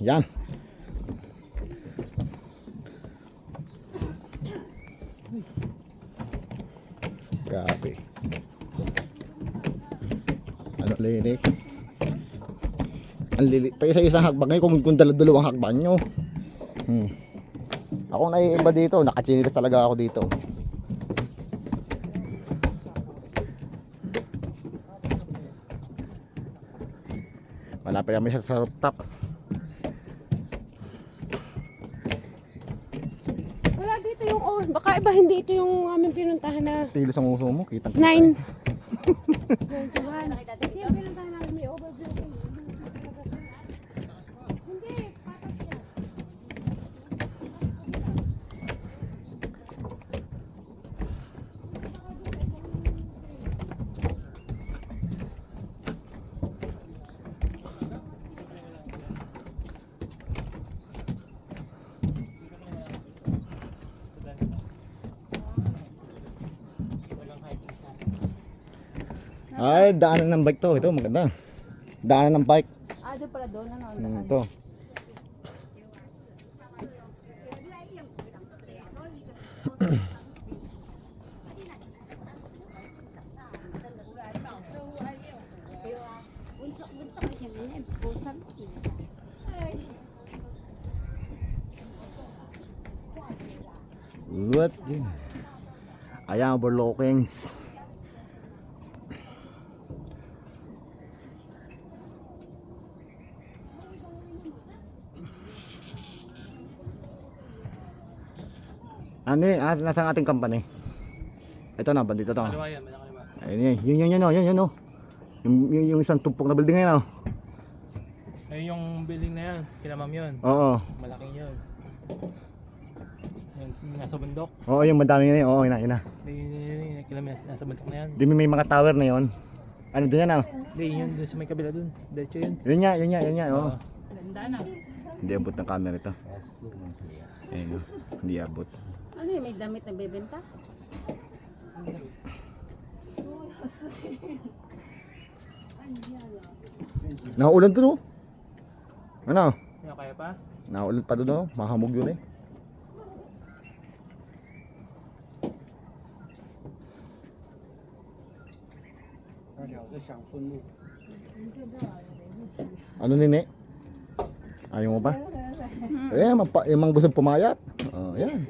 Yan. Grabe. Ano lirik? Ang lili pa isa isang hakbang ngayon kung, kung dala dalawang hakbang nyo. Hmm. Ako naiiba dito, nakachinilas talaga ako dito. Malapit kami sa rooftop. Dito yung oh, baka iba hindi ito yung aming pinuntahan na Pilo sa nguso mo, kitang nine. Twenty-one. Kasi yung pinuntahan Ay, daanan ng bike to. Ito, maganda. Daanan ng bike. Ah, doon pala doon, ano? Hmm, ito. What? Ayan, overlookings. Ano eh, ah, nasa ang ating company? Ito na, bandito to. Kaliwa yan, kaliwa kaliwa. Ayun yun, yun yun yun, oh, yun yun oh. Yung, yung, yung isang tumpok na building na yun oh. Ayun yung building na yan, kina ma'am yun. Oo, Malaking yun. Yan, nasa bundok. oo yung madami na yun, oo yun na, yun na. Yun, yun, yun, yun, nasa bundok na yan. Di may may mga tower na yun. Ano din yan oh. Hindi, yun, doon sa may kabila doon. Diretso yun. Yun nga, yun nga, yun nga, oo. Oo. Ganda na. Hindi abot ng camera ito. Ayun oh, hindi abot. Ano yun, may damit na bebenta? Naulan to no? Ano? Yan, kaya pa? Naulan pa doon oh, mahamog yun eh. Ano nini? Ayaw mo pa? Eh, mapa, emang busog pumayat. Oh, yan.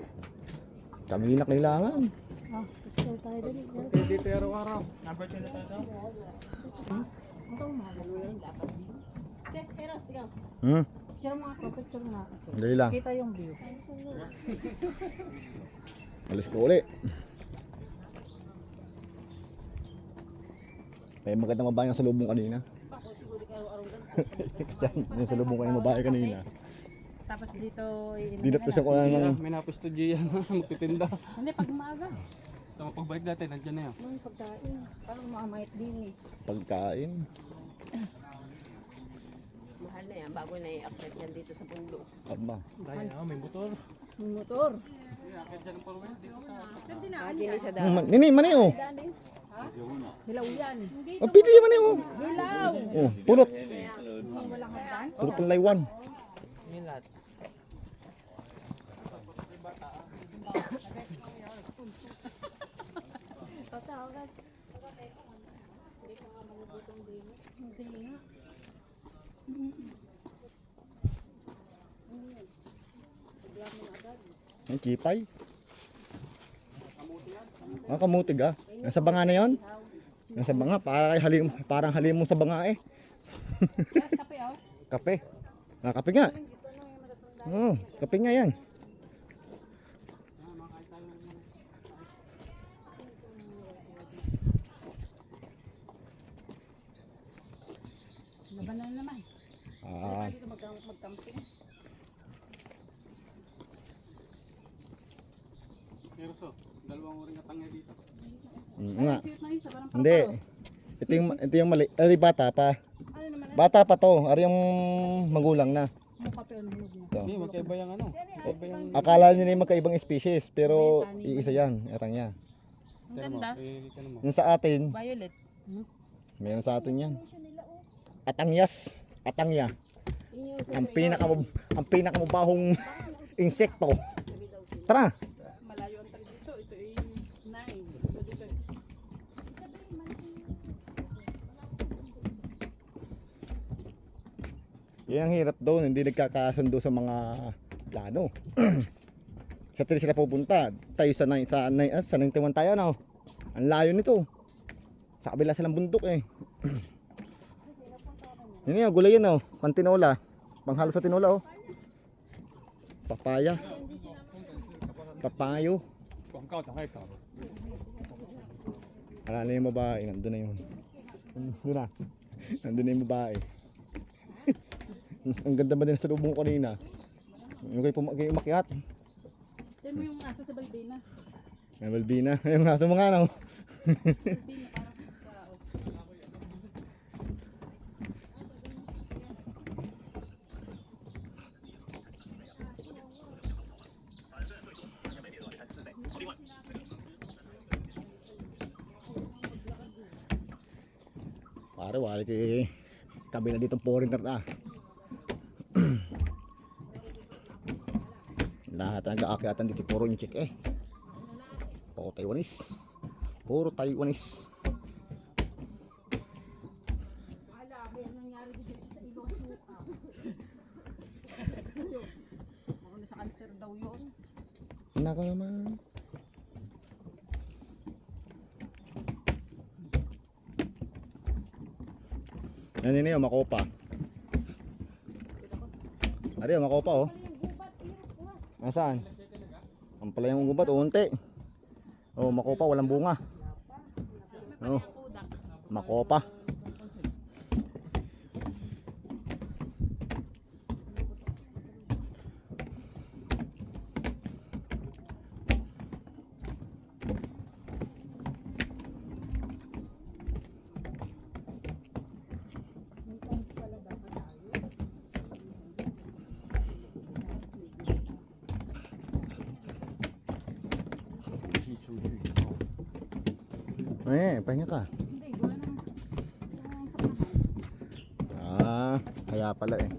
Kami na kailangan. Ah, picture tayo dali. Dito araw-araw. Number 2 na tayo. Eros, ikaw. Hmm, Picture mo ako, picture mo ako. dali lang. Kita yung view. Alis ko uli. May magandang babae sa lubong kanina. Yan, yung sa lubong kanina babae kanina. Tapos dito, ko siya ko na ng... May napustudio yan, magtitinda. Hindi, pag maaga. So, pagbalik natin, nandiyan na yan. Mga pagkain. Parang makamayat din eh. pagkain. Mahal na yan, bago na i-upgrade yan dito sa bundok. Aba. Dahil, oh, may motor. May motor. Akit dyan ang parway dito sa... Ah, dini sa Hmm, daan. man- Nini, mani oh. Hilaw yan. Oh, pili mani oh. Hilaw! Oh, pulot. Pulot ng laywan. Yun lahat. Tatawagan. Hindi nga. Ang kipay. Ah, kamutig ah. Nasa banga na yon? Nasa banga, para kay halim, parang halim mo sa banga eh. Kape oh. Kape. Ah, kape nga. Oo, kape nga yan. Labanan naman. Ah, Dito mag mag-camping. Pero so, dalawang oring katangay dito. mm, nga. Hindi. Ito yung, ito yung mali. Ari bata pa. Ano naman? Bata pa to. Ari yung magulang na. Niya. Ito. Hindi, magkaiba yung ano. Magkaiba yung... Akala nyo na yung magkaibang species, pero iisa yan, erang yan. Ang ganda. Eh. Yung sa atin, Violet. Hmm? meron sa atin yan. Atangyas. Atangya. Yun Ang pinaka ang pinakamabahong insekto. Tara. malayo ang tag dito. Ito ay 9. Ito dito. Yan ang hirap doon, hindi nagkakasundo sa mga plano. sa tiri sila pupunta. Tayo sa nine, sa nine, ah, sa 91 tayo no. Ang layo nito. Sa kabila silang bundok eh. Yun yung gulay yun oh, pantinola. Panghalo sa tinola oh. Papaya. Papayo. Wala na yung babae, nandun na yun. Nandun na. Nandun na yung babae. Ang ganda ba din sa lubong kanina? Yung kayo pum- kayo umakyat. Tignan mo yung aso sa Baldina. May Balbina. Yung nasa mga ano. Baldina Pare, wala kay tabi na dito foreigner na. Lahat ang kaakyatan dito puro yung chick eh. Puro Taiwanese. Puro Taiwanese. Wala, may nangyari dito sa ilong suka. Ako na sa cancer daw yun. Naka naman. Yan yun yun, makopa. Ari, makopa oh. Nasaan? Ang pala yung gubat, unti. Oh, makopa, walang bunga. Oh, makopa. Eh, pahinga ka. Ah, kaya pala eh.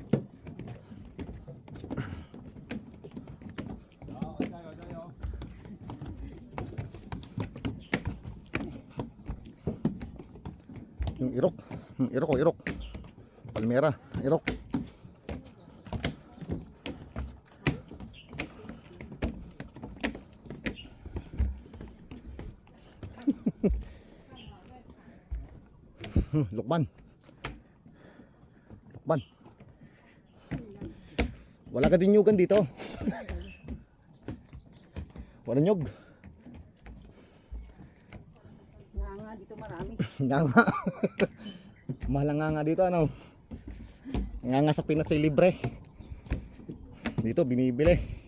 Yung irok, yung irok o irok. Palmera, irok. Lukban. Lukban. Wala ka din nyugan dito. Wala nyug. Nga nga, dito marami. Nga nga. Mahal nga nga dito ano. Nga nga sa Pinas ay libre. Dito binibili.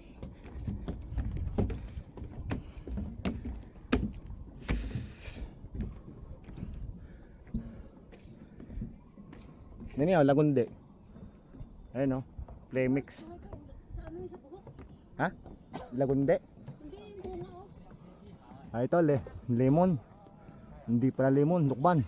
Nini oh, lagundi. Ayun oh, play mix. Sa yung sa buhok? Ha? Lagundi. Ah, ito le, lemon. Hindi pala lemon, lukban.